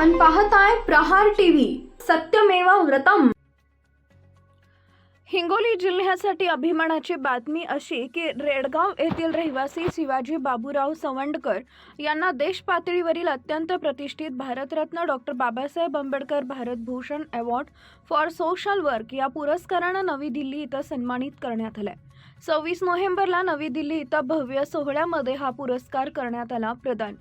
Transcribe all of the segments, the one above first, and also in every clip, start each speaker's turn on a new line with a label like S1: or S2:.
S1: आपण पाहताय प्रहार टीव्ही. सत्यमेव व्रतम. हिंगोली जिल्ह्यासाठी अभिमानाची बातमी अशी की रेडगाव येथील रहिवासी शिवाजी बाबूराव सवंडकर यांना देश पातळीवरील अत्यंत प्रतिष्ठित Bharat Ratna doctor Babasaheb Ambedkar Bharat Bhushan award for social work या पुरस्कारानं नवी दिल्ली इथं सन्मानित करण्यात आलाय. सव्वीस नोव्हेंबरला नवी दिल्ली इथं भव्य सोहळ्यामध्ये हा पुरस्कार करण्यात आला प्रदान.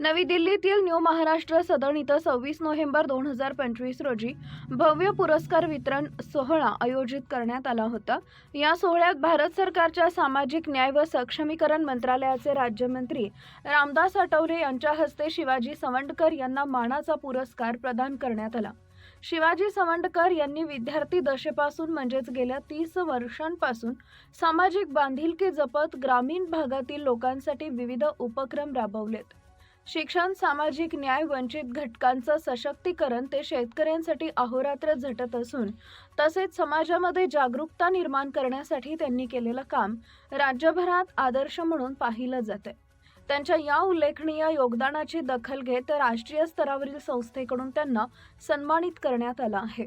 S1: नवी दिल्लीतील न्यू महाराष्ट्र सदन इथं सव्वीस नोव्हेंबर दोन हजार पंचवीस रोजी भव्य पुरस्कार वितरण सोहळा आयोजित करण्यात आला होता. या सोहळ्यात भारत सरकारच्या सामाजिक न्याय व सक्षमीकरण मंत्रालयाचे राज्यमंत्री रामदास आठवले यांच्या हस्ते शिवाजी सवंडकर यांना मानाचा पुरस्कार प्रदान करण्यात आला. शिवाजी सवंडकर यांनी विद्यार्थी दशेपासून म्हणजेच गेल्या तीस वर्षांपासून सामाजिक बांधिलकी जपत ग्रामीण भागातील लोकांसाठी विविध उपक्रम राबवलेत. शिक्षण सामाजिक न्याय वंचित घटकांचं सशक्तीकरण ते शेतकऱ्यांसाठी अहोरात्र झटत असून तसेच समाजामध्ये जागरूकता निर्माण करण्यासाठी त्यांनी केलेलं काम राज्यभरात आदर्श म्हणून पाहिलं जाते त्यांच्या या उल्लेखनीय योगदानाची दखल घेत राष्ट्रीय स्तरावरील संस्थेकडून त्यांना सन्मानित करण्यात आलं आहे.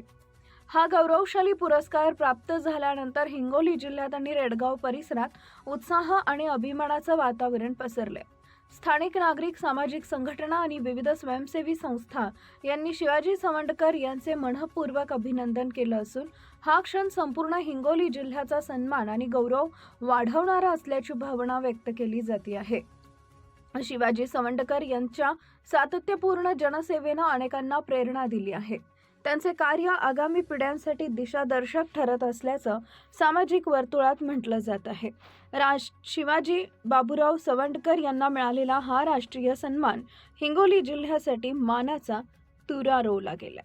S1: हा गौरवशाली पुरस्कार प्राप्त झाल्यानंतर हिंगोली जिल्ह्यात आणि रेडगाव परिसरात उत्साह आणि अभिमानाचं वातावरण पसरले स्थानिक नागरिक सामाजिक संघटना आणि विविध स्वयंसेवी संस्था यांनी शिवाजी सवंडकर यांचे मनपूर्वक अभिनंदन केलं असून हा क्षण संपूर्ण हिंगोली जिल्ह्याचा सन्मान आणि गौरव वाढवणारा असल्याची भावना व्यक्त केली जाते आहे. शिवाजी सवंडकर यांच्या सातत्यपूर्ण जनसेवेनं अनेकांना प्रेरणा दिली आहे. त्यांचे कार्य आगामी पिढ्यांसाठी दिशादर्शक ठरत असल्याचं सामाजिक वर्तुळात म्हटलं जात आहे. राज शिवाजी बाबूराव सवंडकर यांना मिळालेला हा राष्ट्रीय सन्मान हिंगोली जिल्ह्यासाठी मानाचा तुरा रोवला गेला